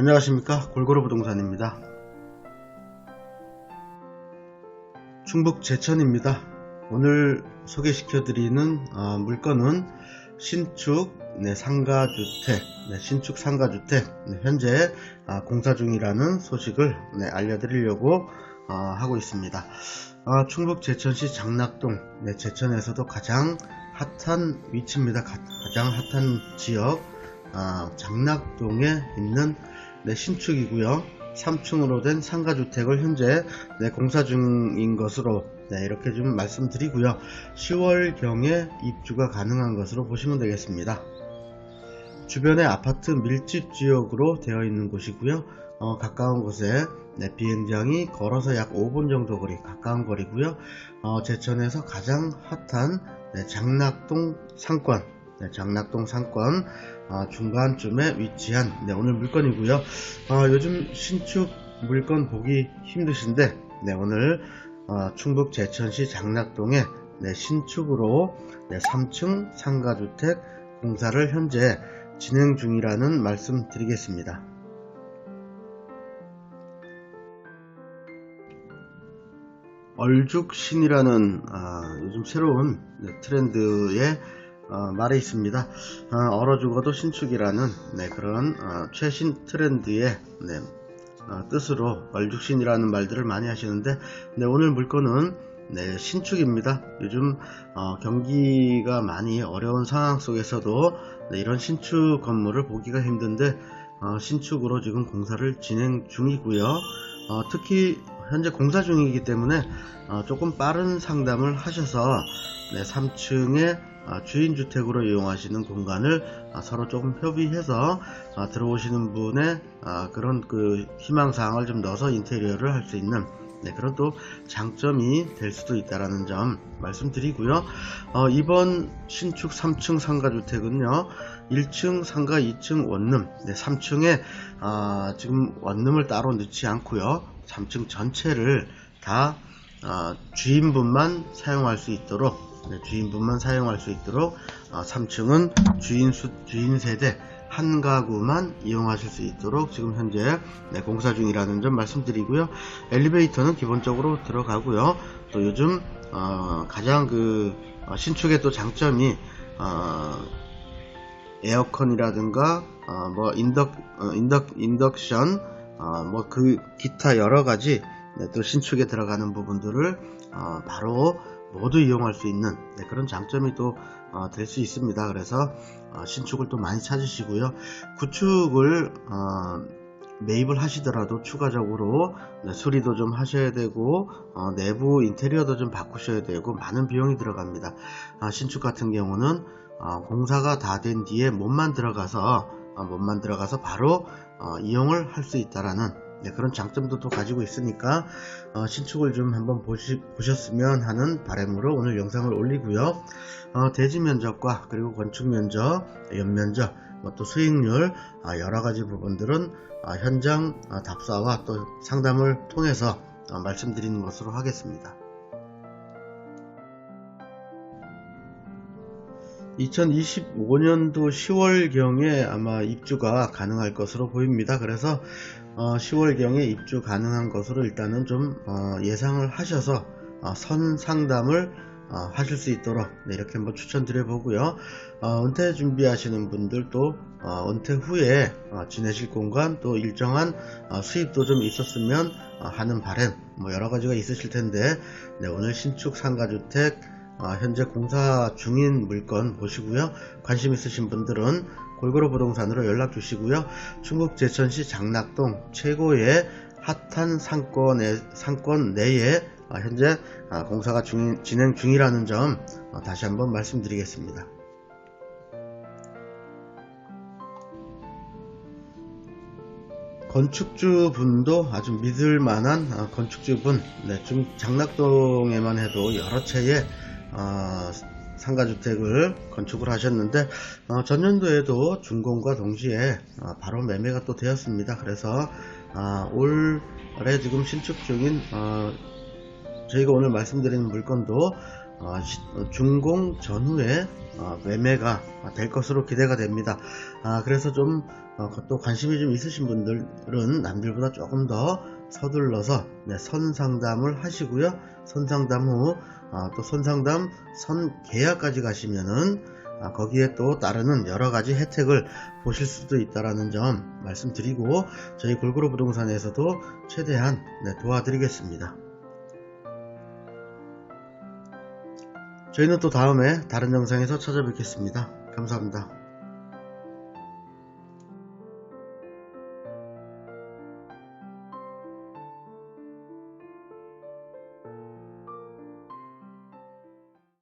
안녕하십니까 골고루 부동산입니다. 충북 제천입니다. 오늘 소개시켜 드리는 어, 물건은 신축 네, 상가주택, 네, 신축 상가주택 네, 현재 아, 공사 중이라는 소식을 네, 알려드리려고 어, 하고 있습니다. 어, 충북 제천시 장락동, 네, 제천에서도 가장 핫한 위치입니다. 가, 장 핫한 지역 아, 장락동에 있는 네, 신축이고요. 3층으로 된 상가주택을 현재 네, 공사 중인 것으로 네, 이렇게 좀 말씀드리고요. 10월경에 입주가 가능한 것으로 보시면 되겠습니다. 주변에 아파트 밀집 지역으로 되어 있는 곳이고요. 어, 가까운 곳에 네, 비행장이 걸어서 약 5분 정도 거리 가까운 거리고요. 어, 제천에서 가장 핫한 네, 장락동 상권 네, 장락동 상권 어, 중간쯤에 위치한 네, 오늘 물건이고요. 어, 요즘 신축 물건 보기 힘드신데 네, 오늘 어, 충북 제천시 장락동에 네, 신축으로 네, 3층 상가주택 공사를 현재 진행 중이라는 말씀 드리겠습니다. 얼죽신이라는 아, 요즘 새로운 네, 트렌드의 어, 말에 있습니다. 어, 얼어 죽어도 신축이라는 네, 그런 어, 최신 트렌드의 네, 어, 뜻으로 얼죽신이라는 말들을 많이 하시는데 네, 오늘 물건은 네, 신축입니다. 요즘 어, 경기가 많이 어려운 상황 속에서도 네, 이런 신축 건물을 보기가 힘든데 어, 신축으로 지금 공사를 진행 중이고요. 어, 특히 현재 공사 중이기 때문에 어, 조금 빠른 상담을 하셔서 네, 3층에 아, 주인주택으로 이용하시는 공간을 아, 서로 조금 협의해서 아, 들어오시는 분의 아, 그런 그 희망사항을 좀 넣어서 인테리어를 할 수 있는 네, 그런 또 장점이 될 수도 있다라는 점 말씀드리고요. 어, 이번 신축 3층 상가주택은요, 1층 상가, 2층 원룸, 네, 3층에 아, 지금 원룸을 따로 넣지 않고요, 3층 전체를 다 아, 주인분만 사용할 수 있도록 네, 주인분만 사용할 수 있도록 어, 3층은 주인 수, 주인 세대 한 가구만 이용하실 수 있도록 지금 현재 네, 공사 중이라는 점 말씀드리고요. 엘리베이터는 기본적으로 들어가고요. 또 요즘 어, 가장 그 어, 신축의 또 장점이 어, 에어컨이라든가 어, 뭐 인덕 어, 인덕 인덕션 어, 뭐그 기타 여러 가지 네, 또 신축에 들어가는 부분들을 어, 바로 모두 이용할 수 있는 네, 그런 장점이 또 될수 있습니다. 그래서 어, 신축을 또 많이 찾으시고요. 구축을 어, 매입을 하시더라도 추가적으로 네, 수리도 좀 하셔야 되고 어, 내부 인테리어도 좀 바꾸셔야 되고 많은 비용이 들어갑니다. 아, 신축 같은 경우는 어, 공사가 다 된 뒤에 몸만 들어가서 어, 몸만 들어가서 바로 어, 이용을 할 수 있다라는 네, 그런 장점도 또 가지고 있으니까 어, 신축을 좀 한번 보시, 보셨으면 하는 바람으로 오늘 영상을 올리고요. 어, 대지 면적과 그리고 건축 면적, 연면적, 뭐 또 수익률 아, 여러 가지 부분들은 아, 현장 아, 답사와 또 상담을 통해서 아, 말씀드리는 것으로 하겠습니다. 2025년도 10월경에 아마 입주가 가능할 것으로 보입니다. 그래서 어, 10월경에 입주 가능한 것으로 일단은 좀 어, 예상을 하셔서 어, 선 상담을 어, 하실 수 있도록 네, 이렇게 한번 추천드려 보고요. 어, 은퇴 준비하시는 분들도 어, 은퇴 후에 어, 지내실 공간 또 일정한 어, 수입도 좀 있었으면 어, 하는 바람 뭐 여러 가지가 있으실 텐데 네, 오늘 신축 상가주택 어, 현재 공사 중인 물건 보시고요. 관심 있으신 분들은 골고루 부동산으로 연락 주시고요. 충북 제천시 장락동 최고의 핫한 상권의 상권 내에 어, 현재 어, 공사가 중- 진행 중이라는 점 어, 다시 한번 말씀드리겠습니다. 건축주 분도 아주 믿을 만한 어, 건축주 분, 네, 좀 장락동에만 해도 여러 채의 어, 상가주택을 건축을 하셨는데 어, 전년도에도 준공과 동시에 어, 바로 매매가 또 되었습니다. 그래서 아, 올해 지금 신축 중인 어, 저희가 오늘 말씀드리는 물건도 어, 시- 어, 준공 전후에 어, 매매가 될 것으로 기대가 됩니다. 아, 그래서 좀, 어, 또 관심이 좀 있으신 분들은 남들보다 조금 더 서둘러서 네, 선상담을 하시고요. 선상담 후, 아, 또 선상담, 선계약까지 가시면은 아, 거기에 또 따르는 여러 가지 혜택을 보실 수도 있다라는 점 말씀드리고 저희 골고루 부동산에서도 최대한 네, 도와드리겠습니다. 저희는 또 다음에 다른 영상에서 찾아뵙겠습니다. 감사합니다.